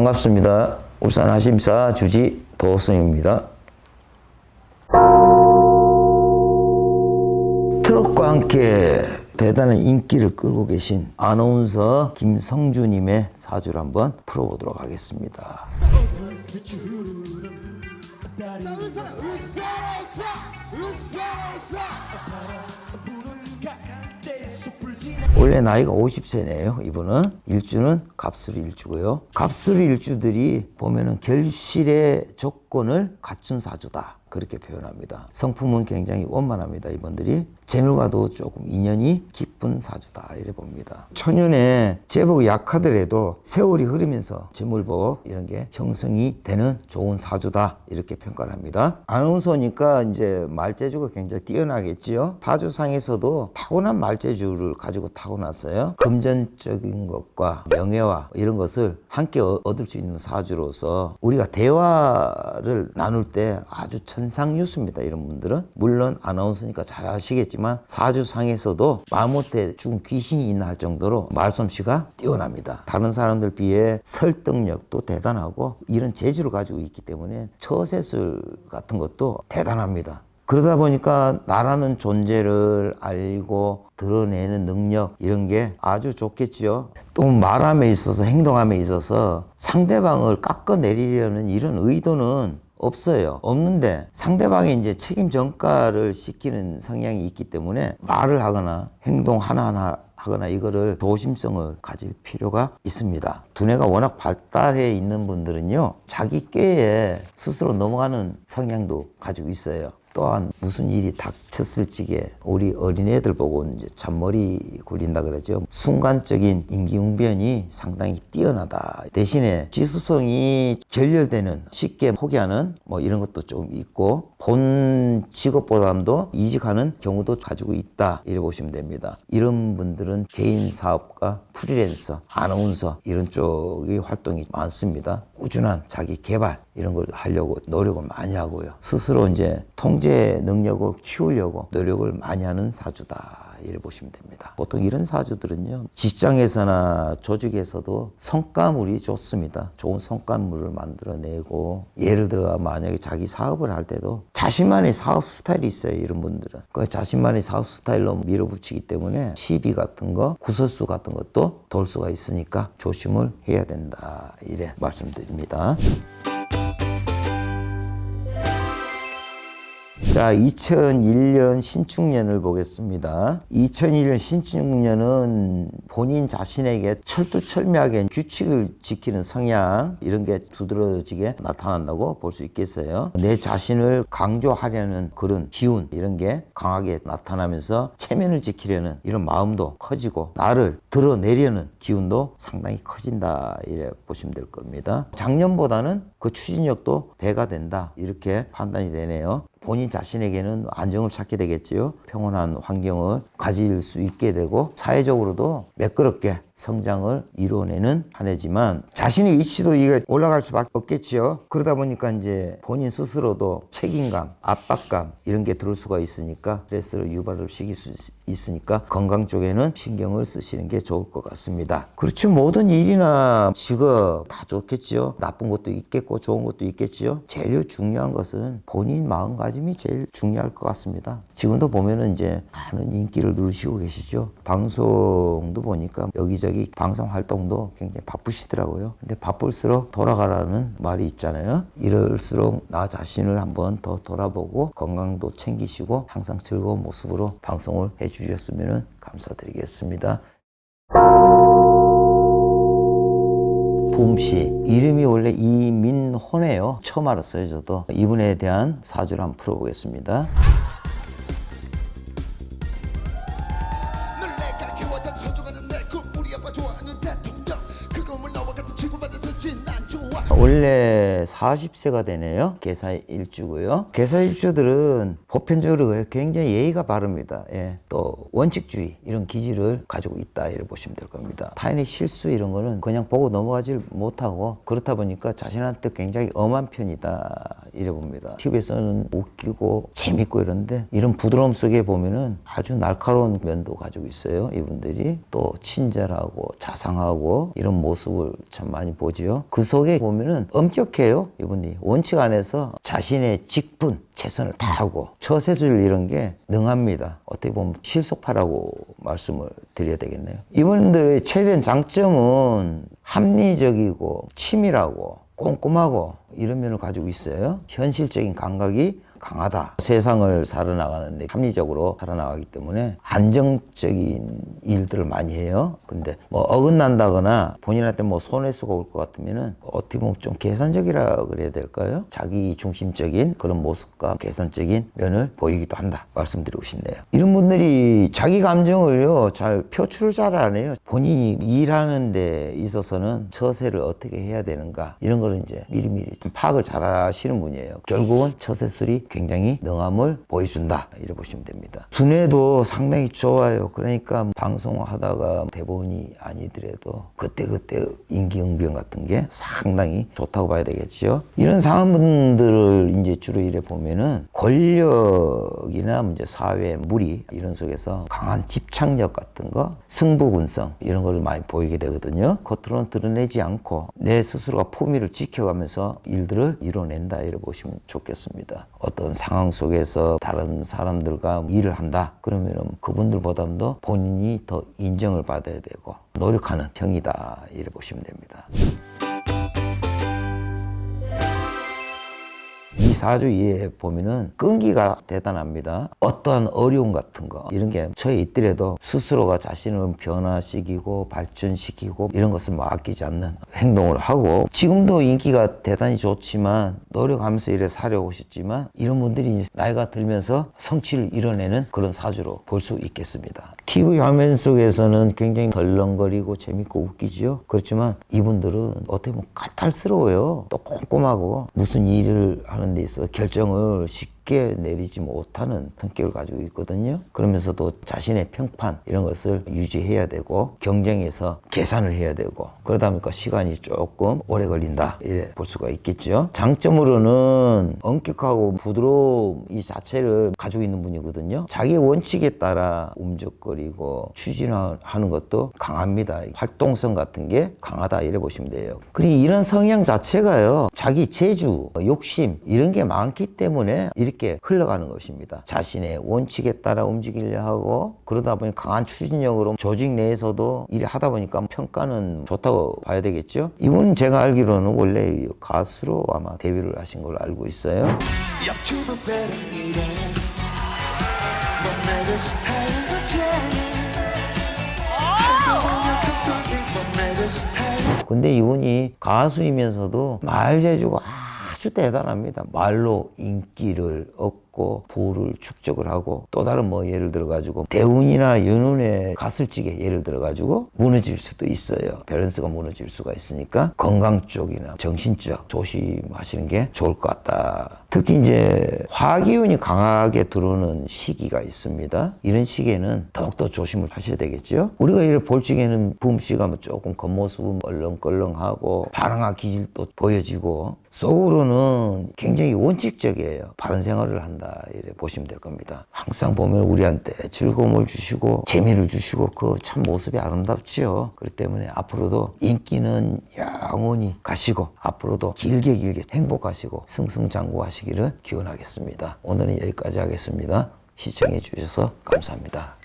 반갑습니다. 울산 하심사 주지 도승입니다. 트롯과 함께 대단한 인기를 끌고 계신 아나운서 김성주님의 사주를 한번 풀어보도록 하겠습니다. 원래 나이가 50세네요. 이분은 일주는 갑수리 일주고요. 갑수리 일주들이 보면은 결실의 조건을 갖춘 사주다. 그렇게 표현합니다. 성품은 굉장히 원만합니다. 이분들이 재물과도 조금 인연이 깊은 사주다 이래 봅니다. 초년에 제복 약하더라도 세월이 흐르면서 재물복 이런 게 형성이 되는 좋은 사주다 이렇게 평가를 합니다. 아나운서니까 이제 말재주가 굉장히 뛰어나겠지요. 사주상에서도 타고난 말재주를 가지고 타고났어요. 금전적인 것과 명예와 이런 것을 함께 어- 얻을 수 있는 사주로서 우리가 대화를 나눌 때 아주 천상 뉴스입니다. 이런 분들은 물론 아나운서니까 잘 아시겠지만 사주상에서도 마못해 죽은 귀신이 있나 할 정도로 말솜씨가 뛰어납니다. 다른 사람들 비해 설득력도 대단하고 이런 재주를 가지고 있기 때문에 처세술 같은 것도 대단합니다. 그러다 보니까 나라는 존재를 알고 드러내는 능력 이런 게 아주 좋겠지요. 또 말함에 있어서 행동함에 있어서 상대방을 깎아내리려는 이런 의도는 없어요. 없는데 상대방이 이제 책임 전가를 시키는 성향이 있기 때문에 말을 하거나 행동 하나하나 하거나 이거를 조심성을 가질 필요가 있습니다. 두뇌가 워낙 발달해 있는 분들은요, 자기 꾀에 스스로 넘어가는 성향도 가지고 있어요. 또한 무슨 일이 닥쳤을 적에 우리 어린애들 보고 이제 잔머리 굴린다 그러죠. 순간적인 임기응변이 상당히 뛰어나다. 대신에 지수성이 결렬되는 쉽게 포기하는 뭐 이런 것도 좀 있고 본 직업보다도 이직하는 경우도 가지고 있다. 이래 보시면 됩니다. 이런 분들은 개인 사업가, 프리랜서, 아나운서 이런 쪽의 활동이 많습니다. 꾸준한 자기 개발 이런 걸 하려고 노력을 많이 하고요. 스스로 이제 통제 능력을 키우려고 노력을 많이 하는 사주다. 이래 보시면 됩니다. 보통 이런 사주들은요, 직장에서나 조직에서도 성과물이 좋습니다. 좋은 성과물을 만들어내고, 예를 들어 만약에 자기 사업을 할 때도 자신만의 사업 스타일이 있어요, 이런 분들은. 그 자신만의 사업 스타일로 밀어붙이기 때문에 시비 같은 거, 구설수 같은 것도 돌 수가 있으니까 조심을 해야 된다. 이래 말씀드립니다. 자, 2001년 신축년을 보겠습니다. 2001년 신축년은 본인 자신에게 철두철미하게 규칙을 지키는 성향 이런 게 두드러지게 나타난다고 볼 수 있겠어요. 내 자신을 강조하려는 그런 기운 이런 게 강하게 나타나면서 체면을 지키려는 이런 마음도 커지고 나를 드러내려는 기운도 상당히 커진다 이래 보시면 될 겁니다. 작년보다는 그 추진력도 배가 된다 이렇게 판단이 되네요. 본인 자신에게는 안정을 찾게 되겠지요. 평온한 환경을 가질 수 있게 되고 사회적으로도 매끄럽게 성장을 이뤄내는 한 해지만 자신의 위치도 이게 올라갈 수밖에 없겠지요. 그러다 보니까 이제 본인 스스로도 책임감, 압박감 이런 게 들을 수가 있으니까 스트레스를 유발을 시킬 수 있- 있으니까 건강 쪽에는 신경을 쓰시는 게 좋을 것 같습니다. 그렇죠. 모든 일이나 직업 다 좋겠지요. 나쁜 것도 있겠고 좋은 것도 있겠지요. 제일 중요한 것은 본인 마음가짐이 제일 중요할 것 같습니다. 지금도 보면은 이제 많은 인기를 누리시고 계시죠. 방송도 보니까 여기저기 방송 활동도 굉장히 바쁘시더라고요. 근데 바쁠수록 돌아가라는 말이 있잖아요. 이럴수록 나 자신을 한번 더 돌아보고 건강도 챙기시고 항상 즐거운 모습으로 방송을 해주 셨으면 감사드리겠습니다. 붐씨 이름이 원래 이민호네요. 처음 알았어요, 저도. 이분에 대한 사주를 한번 풀어보겠습니다. 원래 40세가 되네요. 개사 일주고요. 개사 일주들은 보편적으로 굉장히 예의가 바릅니다. 예. 또 원칙주의 이런 기질을 가지고 있다 이렇게 보시면 될 겁니다. 타인의 실수 이런 거는 그냥 보고 넘어가질 못하고 그렇다 보니까 자신한테 굉장히 엄한 편이다 이래 봅니다. TV에서는 웃기고 재밌고 이런데 이런 부드러움 속에 보면은 아주 날카로운 면도 가지고 있어요. 이분들이 또 친절하고 자상하고 이런 모습을 참 많이 보지요. 그 속에 보면 은 엄격해요. 이분이 원칙 안에서 자신의 직분, 최선을 다하고 처세술 이런 게 능합니다. 어떻게 보면 실속파라고 말씀을 드려야 되겠네요. 이분들의 최대한 장점은 합리적이고 치밀하고 꼼꼼하고 이런 면을 가지고 있어요. 현실적인 감각이 강하다. 세상을 살아나가는데 합리적으로 살아나가기 때문에 안정적인 일들을 많이 해요. 근데 뭐 어긋난다거나 본인한테 뭐 손해수가 올 것 같으면은 어떻게 보면 좀 계산적이라 그래야 될까요? 자기 중심적인 그런 모습과 계산적인 면을 보이기도 한다. 말씀드리고 싶네요. 이런 분들이 자기 감정을요, 잘 표출을 잘 안 해요. 본인이 일하는 데 있어서는 처세를 어떻게 해야 되는가 이런 거를 이제 미리미리 좀 파악을 잘 하시는 분이에요. 결국은 처세술이 굉장히 능함을 보여준다. 이래 보시면 됩니다. 두뇌도 상당히 좋아요. 그러니까 방송하다가 대본이 아니더라도 그때그때 임기응변 같은 게 상당히 좋다고 봐야 되겠죠. 이런 상황분들을 이제 주로 이래 보면은 권력이나 이제 사회 무리 이런 속에서 강한 집착력 같은 거, 승부군성 이런 거를 많이 보이게 되거든요. 겉으로는 드러내지 않고 내 스스로가 품위를 지켜가면서 일들을 이뤄낸다 이래 보시면 좋겠습니다. 어떤 상황 속에서 다른 사람들과 일을 한다 그러면은 그분들보다도 본인이 더 인정을 받아야 되고 노력하는 형이다 이래 보시면 됩니다. 이 사주에 보면은 끈기가 대단합니다. 어떠한 어려움 같은 거 이런 게 처해 있더라도 스스로가 자신을 변화시키고 발전시키고 이런 것을 뭐 아끼지 않는 행동을 하고 지금도 인기가 대단히 좋지만 노력하면서 이래 살려고 싶지만 이런 분들이 나이가 들면서 성취를 이뤄내는 그런 사주로 볼 수 있겠습니다. TV 화면 속에서는 굉장히 덜렁거리고 재밌고 웃기지요. 그렇지만 이분들은 어떻게 보면 까탈스러워요. 또 꼼꼼하고 무슨 일을 하는 데 있어 결정을 쉽게 내리지 못하는 성격을 가지고 있거든요. 그러면서도 자신의 평판 이런 것을 유지해야 되고 경쟁에서 계산을 해야 되고 그러다 보니까 시간이 조금 오래 걸린다 이래 볼 수가 있겠죠. 장점으로는 엄격하고 부드러움 이 자체를 가지고 있는 분이거든요. 자기 원칙에 따라 움직거리고 추진하는 것도 강합니다. 활동성 같은 게 강하다 이래 보시면 돼요. 그리고 이런 성향 자체가요. 자기 재주, 욕심 이런 게 많기 때문에 이렇게 흘러가는 것입니다. 자신의 원칙에 따라 움직이려 하고 그러다 보니 강한 추진력으로 조직 내에서도 일을 하다 보니까 평가는 좋다고 봐야 되겠죠. 이분은 제가 알기로는 원래 가수로 아마 데뷔를 하신 걸로 알고 있어요. 근데 이분이 가수이면서도 말 재주가 아주 대단합니다. 말로 인기를 얻고 부를 축적을 하고 또 다른 뭐 예를 들어 가지고 대운이나 연운에 갔을 적에 예를 들어 가지고 무너질 수도 있어요. 밸런스가 무너질 수가 있으니까 건강 쪽이나 정신적 조심하시는 게 좋을 것 같다. 특히 이제 화기운이 강하게 들어오는 시기가 있습니다. 이런 시기에는 더욱더 조심을 하셔야 되겠죠. 우리가 이를 볼 적에는 붐씨가 뭐 조금 겉모습은 얼렁껄렁하고 반항아 기질도 보여지고 속으로는 굉장히 원칙적이에요. 바른 생활을 한다 이래 보시면 될 겁니다. 항상 보면 우리한테 즐거움을 주시고 재미를 주시고 그 참 모습이 아름답지요. 그렇기 때문에 앞으로도 인기는 영원히 가시고 앞으로도 길게 길게 행복하시고 승승장구하시기를 기원하겠습니다. 오늘은 여기까지 하겠습니다. 시청해 주셔서 감사합니다.